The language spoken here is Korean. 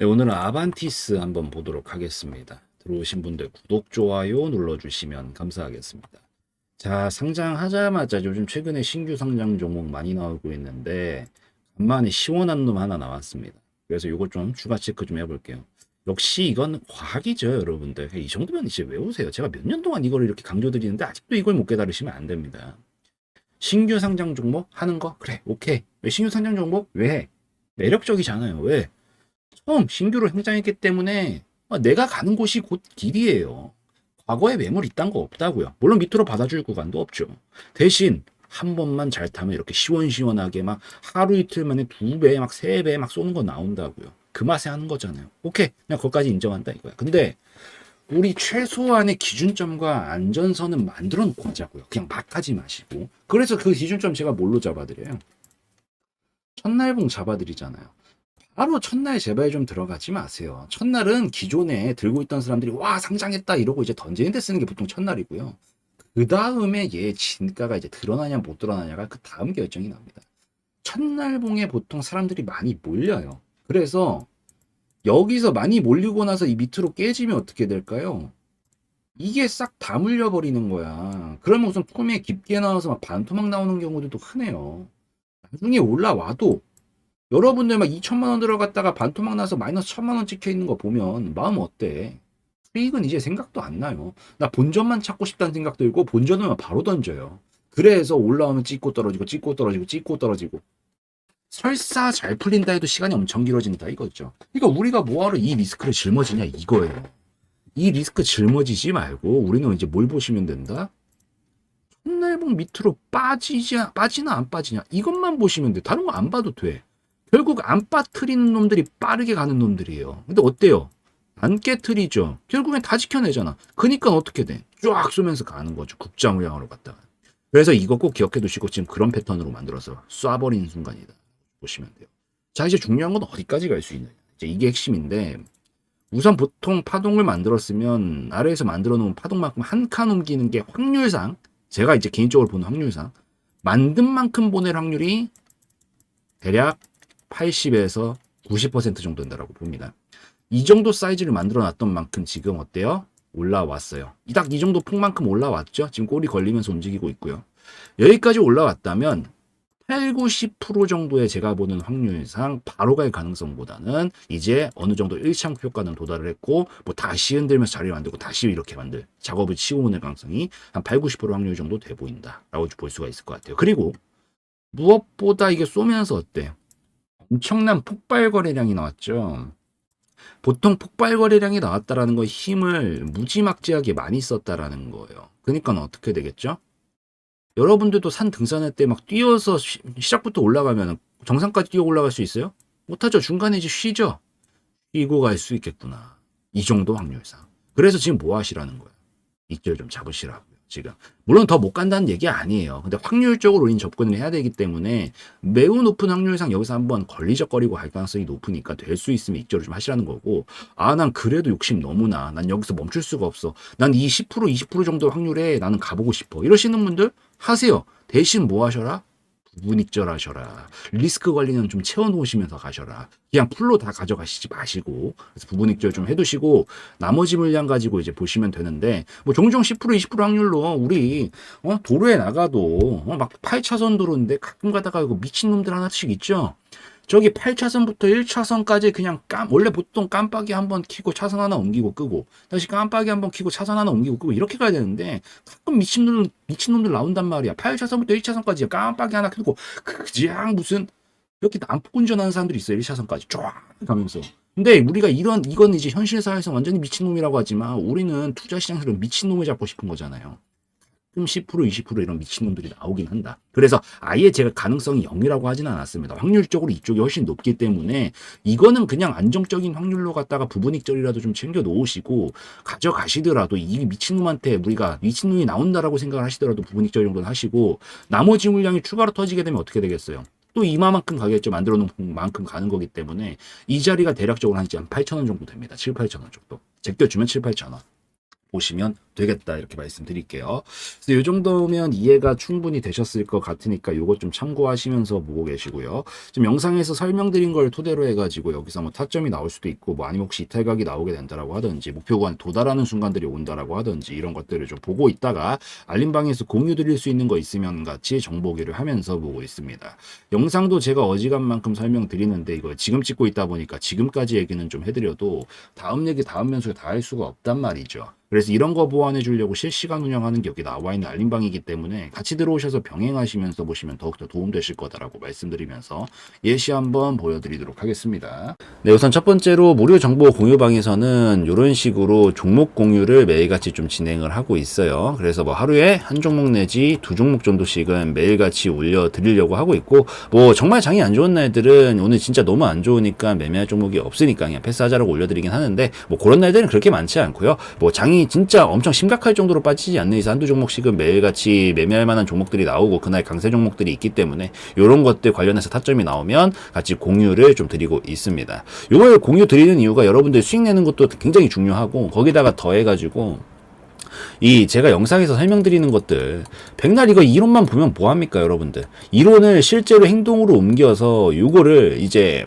네, 오늘은 아반티스 한번 보도록 하겠습니다. 들어오신 분들 구독, 좋아요 눌러주시면 감사하겠습니다. 자, 상장하자마자 요즘 최근에 신규 상장 종목 많이 나오고 있는데, 간만에 시원한 놈 하나 나왔습니다. 그래서 이거 좀 추가 체크 좀 해볼게요. 역시 이건 과학이죠, 여러분들. 이 정도면 이제 외우세요. 제가 몇 년 동안 이걸 이렇게 강조드리는데, 아직도 이걸 못 깨달으시면 안 됩니다. 신규 상장 종목 하는 거? 그래, 오케이. 왜 신규 상장 종목? 왜 해? 매력적이잖아요. 왜? 처음 신규로 행장했기 때문에 어, 내가 가는 곳이 곧 길이에요. 과거에 매물 이딴 거 없다고요. 물론 밑으로 받아줄 구간도 없죠. 대신 한 번만 잘 타면 이렇게 시원시원하게 막 하루 이틀 만에 두 배, 막 세 배 막 쏘는 거 나온다고요. 그 맛에 하는 거잖아요. 오케이. 그냥 거기까지 인정한다 이거야. 근데 우리 최소한의 기준점과 안전선은 만들어 놓고 하자고요. 그냥 막 하지 마시고. 그래서 그 기준점 제가 뭘로 잡아드려요? 첫날봉 잡아드리잖아요. 바로 첫날 제발 좀 들어가지 마세요. 첫날은 기존에 들고 있던 사람들이 와 상장했다 이러고 이제 던지는 데 쓰는 게 보통 첫날이고요. 그 다음에 얘 진가가 이제 드러나냐 못 드러나냐가 그 다음 결정이 납니다. 첫날 봉에 보통 사람들이 많이 몰려요. 그래서 여기서 많이 몰리고 나서 이 밑으로 깨지면 어떻게 될까요? 이게 싹 다 물려버리는 거야. 그러면 우선 폼에 깊게 나와서 막 반토막 나오는 경우들도 흔해요. 나중에 올라와도 여러분들 막 2천만 원 들어갔다가 반토막 나서 마이너스 천만 원 찍혀 있는 거 보면 마음 어때? 수익은 이제 생각도 안 나요. 나 본전만 찾고 싶다는 생각 들고 본전을 바로 던져요. 그래서 올라오면 찍고 떨어지고 찍고 떨어지고 찍고 떨어지고 설사 잘 풀린다 해도 시간이 엄청 길어진다 이거죠. 그러니까 우리가 뭐하러 이 리스크를 짊어지냐 이거예요. 이 리스크 짊어지지 말고 우리는 이제 뭘 보시면 된다? 첫날봉 밑으로 빠지지 빠지나 안 빠지냐 이것만 보시면 돼. 다른 거 안 봐도 돼. 결국 안 빠뜨리는 놈들이 빠르게 가는 놈들이에요. 근데 어때요? 안 깨트리죠. 결국엔 다 지켜내잖아. 그니까 어떻게 돼? 쫙 쏘면서 가는 거죠. 국자무량으로 갔다가. 그래서 이거 꼭 기억해 두시고 지금 그런 패턴으로 만들어서 쏴버리는 순간이다. 보시면 돼요. 자, 이제 중요한 건 어디까지 갈 수 있느냐. 이제 이게 핵심인데, 우선 보통 파동을 만들었으면 아래에서 만들어 놓은 파동만큼 한 칸 옮기는 게 확률상, 제가 이제 개인적으로 보는 확률상, 만든 만큼 보낼 확률이 대략 80에서 90% 정도 된다고 봅니다. 이 정도 사이즈를 만들어 놨던 만큼 지금 어때요? 올라왔어요. 딱 이 정도 폭만큼 올라왔죠? 지금 꼬리 걸리면서 움직이고 있고요. 여기까지 올라왔다면 8, 90% 정도의 제가 보는 확률상 바로 갈 가능성보다는 이제 어느 정도 일창 효과는 도달을 했고 뭐 다시 흔들면서 자리를 만들고 다시 이렇게 만들 작업을 치고 오는 가능성이 한 8, 90% 확률 정도 돼 보인다라고 볼 수가 있을 것 같아요. 그리고 무엇보다 이게 쏘면서 어때요? 엄청난 폭발 거래량이 나왔죠. 보통 폭발 거래량이 나왔다라는 건 힘을 무지막지하게 많이 썼다라는 거예요. 그러니까 어떻게 되겠죠? 여러분들도 산 등산할 때 막 뛰어서 시, 시작부터 올라가면 정상까지 뛰어 올라갈 수 있어요? 못하죠. 중간에 이제 쉬죠. 쉬고 갈 수 있겠구나. 이 정도 확률상. 그래서 지금 뭐 하시라는 거예요? 입절 좀 잡으시라고요. 지금. 물론 더 못 간다는 얘기 아니에요. 근데 확률적으로 우리는 접근을 해야 되기 때문에 매우 높은 확률상 여기서 한번 걸리적거리고 갈 가능성이 높으니까 될 수 있으면 입절을 좀 하시라는 거고 아 난 그래도 욕심 너무나 난 여기서 멈출 수가 없어 난이10% 20% 정도 확률에 나는 가보고 싶어 이러시는 분들 하세요 대신 뭐 하셔라 부분익절하셔라. 리스크 관리는 좀 채워놓으시면서 가셔라. 그냥 풀로 다 가져가시지 마시고 그래서 부분익절 좀 해두시고 나머지 물량 가지고 이제 보시면 되는데 뭐 종종 10% 20% 확률로 우리 어 도로에 나가도 어, 막 8차선 도로인데 가끔 가다가 이거 미친 놈들 하나씩 있죠 저기 8차선부터 1차선까지 그냥 깜, 원래 보통 깜빡이 한번 켜고 차선 하나 옮기고 끄고, 다시 깜빡이 한번 켜고 차선 하나 옮기고 끄고, 이렇게 가야 되는데, 가끔 미친놈들, 미친놈들 나온단 말이야. 8차선부터 1차선까지 깜빡이 하나 켜고, 그냥 무슨, 이렇게 난폭 운전하는 사람들이 있어요. 1차선까지 쫙 가면서. 근데 우리가 이런, 이건 이제 현실 사회에서 완전히 미친놈이라고 하지만, 우리는 투자 시장에서 미친놈을 잡고 싶은 거잖아요. 가끔 10% 20% 이런 미친놈들이 나오긴 한다. 그래서 아예 제가 가능성이 0이라고 하진 않았습니다. 확률적으로 이쪽이 훨씬 높기 때문에 이거는 그냥 안정적인 확률로 갖다가 부분익절이라도 좀 챙겨 놓으시고 가져가시더라도 이 미친놈한테 우리가 미친놈이 나온다라고 생각을 하시더라도 부분익절 정도는 하시고 나머지 물량이 추가로 터지게 되면 어떻게 되겠어요? 또 이마만큼 가겠죠. 만들어 놓은 만큼 가는 거기 때문에 이 자리가 대략적으로 한 8,000원 정도 됩니다. 7, 8,000원 정도. 제껴주면 7, 8,000원. 보시면 되겠다 이렇게 말씀드릴게요. 그래서 이 정도면 이해가 충분히 되셨을 것 같으니까 이것 좀 참고하시면서 보고 계시고요. 지금 영상에서 설명드린 걸 토대로 해가지고 여기서 뭐 타점이 나올 수도 있고 뭐 아니면 혹시 이탈각이 나오게 된다라고 하든지 목표 구간 도달하는 순간들이 온다라고 하든지 이런 것들을 좀 보고 있다가 알림방에서 공유 드릴 수 있는 거 있으면 같이 정보기를 하면서 보고 있습니다. 영상도 제가 어지간만큼 설명드리는데 이거 지금 찍고 있다 보니까 지금까지 얘기는 좀 해드려도 다음 얘기 다음 면속에 다 할 수가 없단 말이죠. 그래서 이런 거 보완해 주려고 실시간 운영하는 게 여기 나와 있는 알림방이기 때문에 같이 들어오셔서 병행하시면서 보시면 더욱더 도움되실 거다라고 말씀드리면서 예시 한번 보여드리도록 하겠습니다. 네, 우선 첫 번째로 무료 정보 공유방에서는 이런 식으로 종목 공유를 매일같이 좀 진행을 하고 있어요. 그래서 뭐 하루에 한 종목 내지 두 종목 정도씩은 매일같이 올려드리려고 하고 있고 뭐 정말 장이 안 좋은 날들은 오늘 진짜 너무 안 좋으니까 매매할 종목이 없으니까 그냥 패스하자라고 올려드리긴 하는데 뭐 그런 날들은 그렇게 많지 않고요. 뭐 장이 진짜 엄청 심각할 정도로 빠지지 않는 이상 한두 종목씩은 매일같이 매매할 만한 종목들이 나오고 그날 강세 종목들이 있기 때문에 이런 것들 관련해서 타점이 나오면 같이 공유를 좀 드리고 있습니다. 이걸 공유 드리는 이유가 여러분들 수익 내는 것도 굉장히 중요하고 거기다가 더해가지고 이 제가 영상에서 설명드리는 것들 백날 이거 이론만 보면 뭐합니까 여러분들 이론을 실제로 행동으로 옮겨서 요거를 이제